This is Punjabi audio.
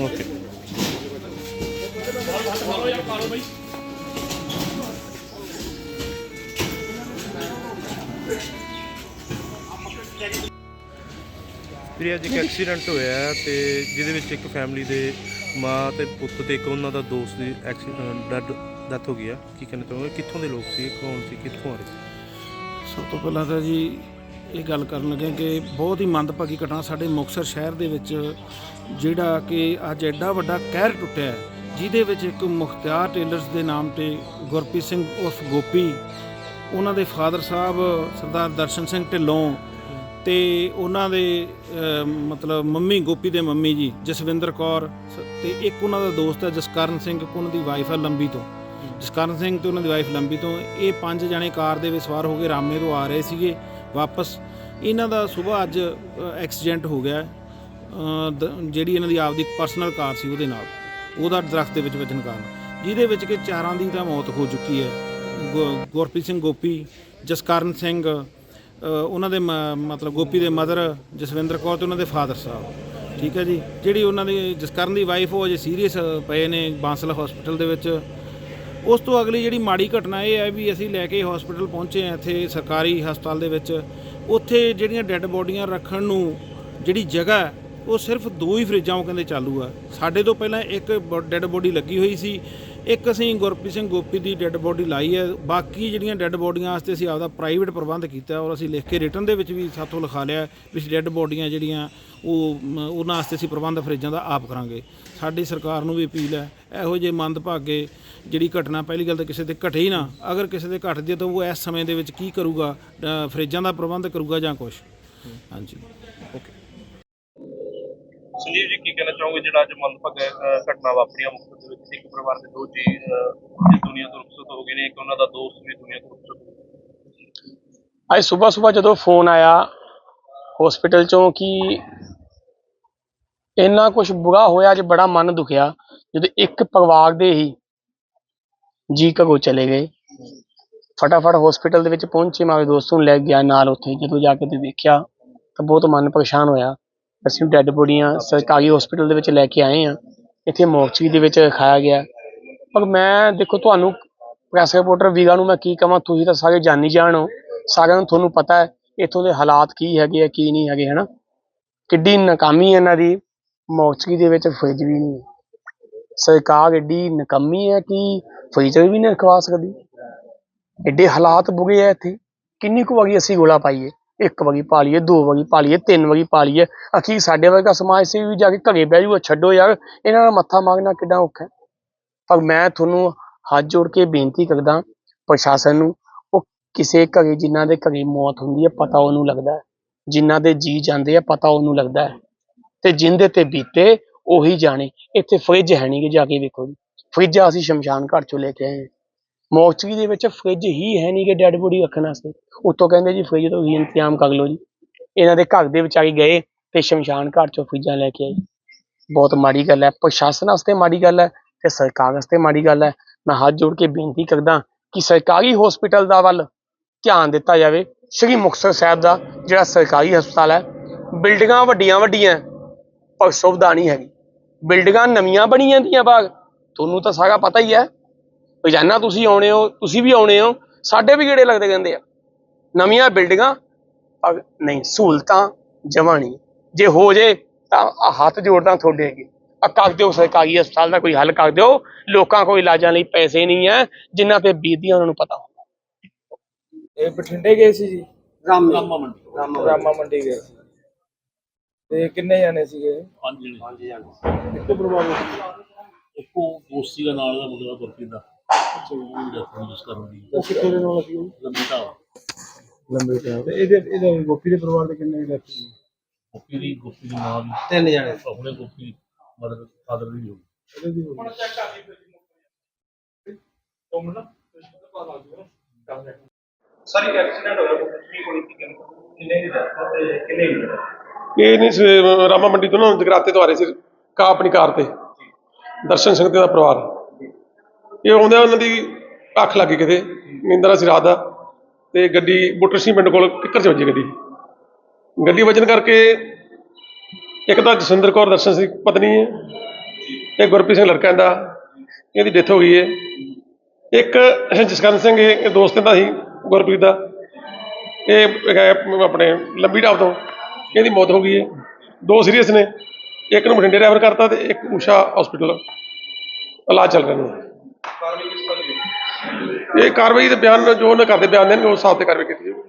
ਓਕੇ ਵੀਰੇ ਅੱਜ ਇੱਕ ਐਕਸੀਡੈਂਟ ਹੋਇਆ ਹੈ ਤੇ ਜਿਹਦੇ ਵਿੱਚ ਇੱਕ ਫੈਮਿਲੀ ਦੇ ਮਾਂ ਤੇ ਪੁੱਤ ਤੇ ਇੱਕ ਉਹਨਾਂ ਦਾ ਦੋਸਤ ਦੀ ਐਕਸੀਡੈਂਟ ਡੈਡ, ਡੈਥ ਹੋ ਗਈ ਆ। ਕੀ ਕਹਿਣਾ ਚਾਹੋਗੇ? ਕਿੱਥੋਂ ਦੇ ਲੋਕ ਸੀ? ਕੌਣ ਸੀ? ਕਿੱਥੋਂ ਆ ਰਹੇ ਸੀ? ਸਭ ਤੋਂ ਪਹਿਲਾਂ ਤਾਂ ਜੀ ਇਹ ਗੱਲ ਕਰਨ ਲੱਗੇ ਕਿ ਬਹੁਤ ਹੀ ਮੰਦਭਾਗੀ ਘਟਨਾ ਸਾਡੇ ਮੁਕਤਸਰ ਸ਼ਹਿਰ ਦੇ ਵਿੱਚ ਜਿਹੜਾ ਕਿ ਅੱਜ ਐਡਾ ਵੱਡਾ ਕਹਿਰ ਟੁੱਟਿਆ ਹੈ, ਜਿਹਦੇ ਵਿੱਚ ਇੱਕ ਮੁਖਤਿਆਰ ਟੇਲਰਸ ਦੇ ਨਾਮ ਤੇ ਗੁਰਪ੍ਰੀਤ ਸਿੰਘ ਉਰਫ ਗੋਪੀ ਉਹਨਾਂ ਦੇ ਫਾਦਰ ਸਾਹਿਬ ਸਰਦਾਰ ਦਰਸ਼ਨ ਸਿੰਘ ਢਿੱਲੋਂ ਤੇ ਉਹਨਾਂ ਦੇ ਮਤਲਬ ਮੰਮੀ ਗੋਪੀ ਦੇ ਮੰਮੀ ਜੀ ਜਸਵਿੰਦਰ ਕੌਰ ਸ- ਤੇ ਇੱਕ ਉਹਨਾਂ ਦਾ ਦੋਸਤ ਹੈ ਜਸਕਰਨ ਸਿੰਘ ਉਹਨਾਂ ਦੀ ਵਾਈਫ ਹੈ ਲੰਬੀ ਤੋਂ। ਜਸਕਰਨ ਸਿੰਘ ਤੇ ਉਹਨਾਂ ਦੀ ਵਾਈਫ ਲੰਬੀ ਤੋਂ ਇਹ ਪੰਜ ਜਣੇ ਕਾਰ ਦੇ ਵਿੱਚ ਸਵਾਰ ਹੋ ਕੇ ਰਾਮੇ ਤੋਂ ਆ ਰਹੇ ਸੀਗੇ। ਵਾਪਸ। ਇਹਨਾਂ ਦਾ ਸਵੇਰ ਅੱਜ ਐਕਸੀਡੈਂਟ ਹੋ ਗਿਆ। ਦ- ਜਿਹੜੀ ਇਹਨਾਂ ਦੀ ਆਪਦੀ ਪਰਸਨਲ ਕਾਰ ਸੀ ਉਹਦੇ ਨਾਲ। ਉਹਦਾ ਦਰਖਤ ਦੇ ਵਿੱਚ ਵੱਜਣ ਕਾਰਨ। ਜਿਹਦੇ ਵਿੱਚ ਕਿ ਚਾਰਾਂ ਦੀ ਤਾਂ ਮੌਤ ਹੋ ਚੁੱਕੀ ਹੈ। ਗੁ- ਗੁਰਪ੍ਰੀਤ ਸਿੰਘ ਗੋਪੀ, ਜਸਕਰਨ ਸਿੰਘ ਉਹਨਾਂ ਦੇ ਮ- ਮਤਲਬ ਗੋਪੀ ਦੇ ਮਦਰ ਜਸਵਿੰਦਰ ਕੌਰ ਤੇ ਉਹਨਾਂ ਦੇ ਫਾਦਰ ਸਾਹਿਬ। ਠੀਕ ਹੈ ਜੀ? ਜਿਹੜੀ ਉਹਨਾਂ ਦੀ, ਜਸਕਰਨ ਦੀ ਵਾਈਫ ਉਹ ਅਜੇ ਸੀਰੀਅਸ ਪਏ ਨੇ ਬਾਂਸਲ ਹਸਪੀਟਲ ਦੇ ਵਿੱਚ। ਉਸ ਤੋਂ ਅਗਲੀ ਜਿਹੜੀ ਮਾੜੀ ਘਟਨਾ ਇਹ ਹੈ ਵੀ ਅਸੀਂ ਲੈ ਕੇ ਹਸਪੀਟਲ ਪਹੁੰਚੇ ਹਾਂ ਇੱਥੇ ਸਰਕਾਰੀ ਹਸਪਤਾਲ ਦੇ ਵਿੱਚ। ਉੱਥੇ ਜਿਹੜੀਆਂ ਡੈੱਡ ਬੋਡੀਆਂ ਰੱਖਣ ਨੂੰ ਜਿਹੜੀ ਜਗ੍ਹਾ ਉਹ ਸਿਰਫ ਦੋ ਹੀ ਫਰਿੱਜਾਂ ਉਹ ਕਹਿੰਦੇ ਚਾਲੂ ਆ। ਸਾਡੇ ਤੋਂ ਪਹਿਲਾਂ ਇੱਕ ਡੈੱਡ ਬੋਡੀ ਲੱਗੀ ਹੋਈ ਸੀ। ਇੱਕ ਅਸੀਂ ਗੁਰਪ੍ਰੀਤ ਸਿੰਘ ਗੋਪੀ ਦੀ ਡੈੱਡ ਬੋਡੀ ਲਾਈ ਹੈ। ਬਾਕੀ ਜਿਹੜੀਆਂ ਡੈੱਡ ਬੋਡੀਆਂ ਵਾਸਤੇ ਅਸੀਂ ਆਪਦਾ ਪ੍ਰਾਈਵੇਟ ਪ੍ਰਬੰਧ ਕੀਤਾ ਔਰ ਅਸੀਂ ਲਿਖ ਕੇ ਰਿਟਰਨ ਦੇ ਵਿੱਚ ਵੀ ਸਾਥੋਂ ਲਿਖਾ ਲਿਆ ਵੀ ਡੈੱਡ ਬੋਡੀਆਂ ਜਿਹੜੀਆਂ ਉਹ ਉਹਨਾਂ ਵਾਸਤੇ ਅਸੀਂ ਪ੍ਰਬੰਧ ਫਰਿੱਜਾਂ ਦਾ ਆਪ ਕਰਾਂਗੇ। ਸਾਡੀ ਸਰਕਾਰ ਨੂੰ ਵੀ ਅਪੀਲ ਹੈ ਇਹੋ ਜਿਹੇ ਮੰਦਭਾਗੇ ਜਿਹੜੀ ਘਟਨਾ ਪਹਿਲੀ ਗੱਲ ਤਾਂ ਕਿਸੇ ਤੇ ਘਟੇ ਹੀ ਨਾ। ਅਗਰ ਕਿਸੇ ਦੇ ਘਟਦੀ ਹੈ ਤਾਂ ਉਹ ਇਸ ਸਮੇਂ ਦੇ ਵਿੱਚ ਕੀ ਕਰੂਗਾ ਅ, ਫਰਿੱਜਾਂ ਦਾ ਪ੍ਰਬੰਧ ਕਰੂਗਾ ਜਾਂ ਕੁਝ ਹਾਂਜੀ। ਸੰਜੀਵ ਜੀ, ਕੀ ਕਹਿਣਾ ਚਾਹੋਗੇ? ਜਿਹੜਾ ਅੱਜ ਮੰਦਭਾਗਾ ਘਟਨਾ ਵਾਪਰੀਆਂ ਮੁਕਤਸਰ ਦੇ ਵਿੱਚ, ਇੱਕ ਪਰਿਵਾਰ ਦੇ ਦੋ ਜੀ ਇਸ ਦੁਨੀਆ ਤੋਂ ਰੁਖਸਤ ਹੋ ਗਏ ਨੇ, ਇੱਕ ਉਹਨਾਂ ਦਾ ਦੋਸਤ ਵੀ ਦੁਨੀਆ ਤੋਂ ਰੁਖਸਤ ਹੋ ਗਿਆ। ਅੱਜ ਸਵੇਰ ਸਵੇਰ ਜਦੋਂ ਫੋਨ ਆਇਆ ਹਸਪੀਟਲ ਚੋਂ ਕਿ ਇੰਨਾ ਕੁਝ ਬੁਰਾ ਹੋਇਆ, ਅੱਜ ਬੜਾ ਮਨ ਦੁਖਿਆ। ਜਦੋਂ ਇੱਕ ਪਰਿਵਾਰ ਦੇ ਹੀ ਜੀ ਘਰੋਂ ਚਲੇ ਗਏ। ਫਟਾਫਟ ਹਸਪੀਟਲ ਦੇ ਵਿੱਚ ਪਹੁੰਚੇ ਮੈਂ ਆਪਣੇ ਦੋਸਤ ਨੂੰ ਲੈ ਗਿਆ ਨਾਲ ਉੱਥੇ। ਜਦੋਂ ਜਾ ਕੇ ਤੇ ਦੇਖਿਆ ਤਾਂ ਬਹੁਤ ਮਨ ਪਰੇਸ਼ਾਨ ਹੋਇਆ। ਅਸੀਂ ਡੈੱਡ ਬੋਡੀਆਂ ਸਰਕਾਰੀ ਹਸਪੀਟਲ ਦੇ ਵਿੱਚ ਲੈ ਕੇ ਆਏ ਆ। ਇੱਥੇ ਮੋਰਚਰੀ ਦੇ ਵਿੱਚ ਰਖਾਇਆ ਗਿਆ। ਪਰ ਮੈਂ, ਦੇਖੋ, ਤੁਹਾਨੂੰ ਪ੍ਰੈਸ ਰਿਪੋਰਟਰ ਵੀਰਾਂ ਨੂੰ ਮੈਂ ਕੀ ਕਹਾਂ ਤੁਸੀਂ ਤਾਂ ਸਾਰੇ ਜਾਣੀ ਜਾਣ ਹੋ। ਸਾਰਿਆਂ ਨੂੰ ਤੁਹਾਨੂੰ ਪਤਾ ਹੈ, ਇੱਥੋਂ ਦੇ ਹਾਲਾਤ ਕੀ ਹੈਗੇ ਆ, ਕੀ ਨਹੀਂ ਹੈਗੇ, ਹਨਾ? ਕਿੱਡੀ ਨਾਕਾਮੀ ਹੈ ਇਹਨਾਂ ਦੀ। ਮੌਚਰੀ ਦੇ ਵਿੱਚ ਫਰਿੱਜ ਵੀ ਨਹੀਂ ਹੈ। ਸਰਕਾਰ ਏਡੀ ਨਕਮੀ ਹੈ ਕਿ ਫਰਿੱਜ ਵੀ ਨਹੀਂ ਰਖਵਾ ਸਕਦੀ। ਏਡੇ ਹਾਲਾਤ ਬੁਗੇ ਆ ਇੱਥੇ। ਕਿੰਨੀ ਕੁ ਵਾਰੀ ਅਸੀਂ ਗੋਲਾ ਪਾਈਏ। ਇੱਕ ਵਗੀ ਪਾ ਲਈਏ, ਦੋ ਵਗੀ ਪਾ ਲਈਏ, ਤਿੰਨ ਵਗੀ ਪਾ ਲਈਏ। ਅਖੀਰ ਸਾਡੇ ਵਰਗਾ ਸਮਾਜ ਸੇਵੀ ਵੀ ਜਾ ਕੇ ਘਰੇ ਬਹਿ ਜੂਗਾ, ਛੱਡੋ ਯਾਰ, ਇਹਨਾਂ ਦਾ ਮੱਥਾ ਮਾਰਨਾ ਕਿੱਡਾ ਔਖਾ ਪਰ ਮੈਂ ਤੁਹਾਨੂੰ ਹੱਥ ਜੋੜ ਕੇ ਬੇਨਤੀ ਕਰਦਾ, ਪ੍ਰਸ਼ਾਸਨ ਨੂੰ, ਉਹ ਕਿਸੇ ਘਰੇ ਜਿਨ੍ਹਾਂ ਦੇ ਘਰੇ ਮੌਤ ਹੁੰਦੀ ਹੈ, ਪਤਾ ਉਹਨੂੰ ਲੱਗਦਾ ਹੈ। ਜਿਨ੍ਹਾਂ ਦੇ ਜੀ ਜਾਂਦੇ ਆ, ਪਤਾ ਉਹਨੂੰ ਲੱਗਦਾ ਹੈ। ਤੇ ਜਿੰਦੇ ਤੇ ਬੀਤੇ, ਉਹੀ ਜਾਣੇ। ਇੱਥੇ ਫ੍ਰਿਜ ਹੈ ਨਹੀਂ ਕਿ ਜਾ ਕੇ ਵੇਖੋ ਜੀ। ਫ੍ਰਿਜ ਅਸੀਂ ਸ਼ਮਸ਼ਾਨ ਘਾਟ ਚੋਂ ਲੈ ਕੇ ਆਏ ਹਾਂ ਦੇ ਵਿੱਚ ਫ੍ਰਿਜ ਹੀ ਹੈ ਨਹੀਂ ਕਿ ਡੈੱਡ ਬੋਡੀ ਰੱਖਣ ਵਾਸਤੇ। ਉੱਤੋਂ ਕਹਿੰਦੇ ਜੀ ਫ੍ਰਿਜ ਤੋਂ ਹੀ ਇੰਤਜ਼ਾਮ ਕਰ ਲਓ ਜੀ। ਇਹਨਾਂ ਦੇ ਘਰ ਦੇ ਵਿਚਾਰੇ ਗਏ ਤੇ ਸ਼ਮਸ਼ਾਨ ਘਾਟ ਚੋਂ ਫ੍ਰਿਜਾਂ ਲੈ ਕੇ ਆਏ। ਬਹੁਤ ਮਾੜੀ ਗੱਲ ਹੈ। ਪ੍ਰਸ਼ਾਸਨ ਵਾਸਤੇ ਮਾੜੀ ਗੱਲ ਹੈ ਤੇ ਸਰਕਾਰ ਵਾਸਤੇ ਮਾੜੀ ਗੱਲ ਹੈ। ਮੈਂ ਹੱਥ ਜੋੜ ਕੇ ਬੇਨਤੀ ਕਰਦਾ ਕਿ ਸਰਕਾਰੀ ਹਸਪੀਟਲ ਦਾ ਵੱਲ ਧਿਆਨ ਦਿੱਤਾ ਜਾਵੇ। ਸ੍ਰੀ ਮੁਕਤਸਰ ਸਾਹਿਬ ਦਾ ਜਿਹੜਾ ਸਰਕਾਰੀ ਹਸਪਤਾਲ ਹੈ, ਬਿਲਡਿੰਗਾਂ ਵੱਡੀਆਂ ਵੱਡੀਆਂ ਪਰ ਸੁਵਿਧਾ ਨਹੀਂ ਹੈਗੀ। ਬਿਲਡਿੰਗਾਂ ਨਵੀਆਂ ਬਣੀਆਂ ਦੀਆਂ ਬਾਗ ਤੁਹਾਨੂੰ ਤਾਂ ਸਾਰਾ ਪਤਾ ਹੀ ਹੈ। ਰੋਜ਼ਾਨਾ ਤੁਸੀਂ ਆਉਣੇ ਹੋ ਤੁਸੀਂ ਵੀ ਆਉਣੇ ਹੋ ਸਾਡੇ ਵੀ ਗੇੜੇ ਲੱਗਦੇ ਕਹਿੰਦੇ ਆ। ਨਵੀਆਂ ਬਿਲਡਿੰਗਾਂ ਨਹੀਂ ਸਹੂਲਤਾਂ ਨਹੀਂ। ਜੇ ਹੋ ਜੇ ਤਾਂ ਆਹ ਹੱਥ ਜੋੜਦਾ ਤੁਹਾਡੇ ਅੱਗੇ। ਆ ਕਰ ਦਿਓ ਸਰਕਾਰੀ ਹਸਪਤਾਲ ਦਾ ਕੋਈ ਹੱਲ ਕਰ ਦਿਓ। ਲੋਕਾਂ ਕੋਲ ਇਲਾਜਾਂ ਲਈ ਪੈਸੇ ਨਹੀਂ ਹੈ ਜਿਨ੍ਹਾਂ ਤੇ ਬੀਤਦੀਆਂ ਉਹਨਾਂ ਨੂੰ ਪਤਾ ਇਹ ਬਠਿੰਡੇ ਗਏ ਸੀ ਜੀ? ਰਾਮ ਮੰਡੀ ਰਾਮਾ ਮੰਡੀ ਗਏ ਸੀ। ਤੇ ਕਿੰਨੇ ਜਾਣੇ ਸੀਗੇ? ਪੰਜ ਜਣੇ। ਇੱਕੋ ਪਰਿਵਾਰ ਵਿੱਚ ਇੱਕੋ ਦੋਸਤੀ ਦਾ ਨਾਲ ਦਾ ਮੁੰਡਾ ਗੁਰਪ੍ਰੀਤ ਦਾ। ਉਹ ਡੈਥ ਹੋਈ ਉਸ ਕਰਨ ਦੀ ਉਹ ਕਿੱਥੇ ਦੇ ਨਾਲ ਸੀ ਲੰਬੀ ਢਾਲ ਲੰਬੇ ਟਾਈਮ ਤੇ ਇਹਦੇ ਇਹਦੇ ਗੋਪੀ ਦੇ ਪਰਿਵਾਰ ਦੇ ਕਿੰਨੇ ਡੈਥ ਸੀ ਗੋਪੀ ਦੀ ਗੋਪੀ ਦੀ ਮਾਂ ਵੀ। ਤਿੰਨ ਜਾਣੇ। ਆਪਣੇ ਗੋਪੀ ਮਦਰ ਫਾਦਰ ਵੀ ਹੋ ਗਏ। ਇਹਦੇ ਦੀ ਹੋ ਗਈ। ਸਰ ਇੱਕ ਐਕਸੀਡੈਂਟ ਹੋਇਆ। ਮੁਕਤਸਰ ਕੋਲ ਕੀ ਕਹਿੰਦੇ ਕਿੰਨੇ ਦੀ ਡੈਥ ਤੇ ਕਿੰਨੇ ਦੀ ਇਹ ਨਹੀਂ ਸਵੇਰ ਰਾਮਾ ਮੰਡੀ ਤੋਂ ਨਾ ਜਗਰਾਤੇ ਤੋਂ ਆ ਰਹੇ ਸੀ ਕਾ ਆਪਣੀ ਕਾਰ ਤੇ ਦਰਸ਼ਨ ਸਿੰਘ ਤੇ ਦਾ ਪਰਿਵਾਰ। ਇਹ ਆਉਂਦਿਆਂ ਉਹਨਾਂ ਦੀ ਅੱਖ ਲੱਗ ਗਈ ਕਿਤੇ, ਨਿੰਦਰਾ ਸੀ ਰਾਤ ਦਾ, ਤੇ ਗੱਡੀ ਬੁੱਟਰ ਸਿੰਘ ਪਿੰਡ ਕੋਲ, ਕਿੱਕਰ ਚ ਵੱਜੀ ਗੱਡੀ। ਗੱਡੀ ਵੱਜਣ ਕਰਕੇ ਇੱਕ ਤਾਂ ਜਸਵਿੰਦਰ ਕੌਰ ਦਰਸ਼ਨ ਸਿੰਘ ਪਤਨੀ ਹੈ। ਇਹ ਗੁਰਪ੍ਰੀਤ ਸਿੰਘ ਲੜਕਾ ਦਾ ਇਹਦੀ ਡੈਥ ਹੋ ਗਈ ਹੈ। ਇੱਕ ਜਸਕਰਨ ਸਿੰਘ, ਇਹ ਦੋਸਤ ਦਾ ਸੀ, ਗੁਰਪ੍ਰੀਤ ਦਾ। ਇਹ ਹੈਗਾ ਆਪਣੇ ਲੰਬੀ ਢਾਬ ਤੋਂ, ਇਹਦੀ ਮੌਤ ਹੋ ਗਈ ਹੈ। ਦੋ ਸੀਰੀਅਸ ਨੇ, ਇੱਕ ਨੂੰ ਬਠਿੰਡੇ ਰੈਫਰ ਕਰਤਾ ਤੇ ਇੱਕ ਊਸ਼ਾ ਹਸਪੀਟਲ ਇਲਾਜ ਚੱਲ ਰਿਹਾ ਨੇ ਕਾਰਵਾਈ ਇਹ ਕਾਰਵਾਈ ਦੇ ਬਿਆਨ ਜੋ ਉਹਨਾਂ ਕਰਦੇ ਬਿਆਨ ਦੇਣਗੇ ਉਸ ਹਿਸਾਬ ਤੇ ਕਾਰਵਾਈ ਕੀਤੀ ਜਾਊਗੀ।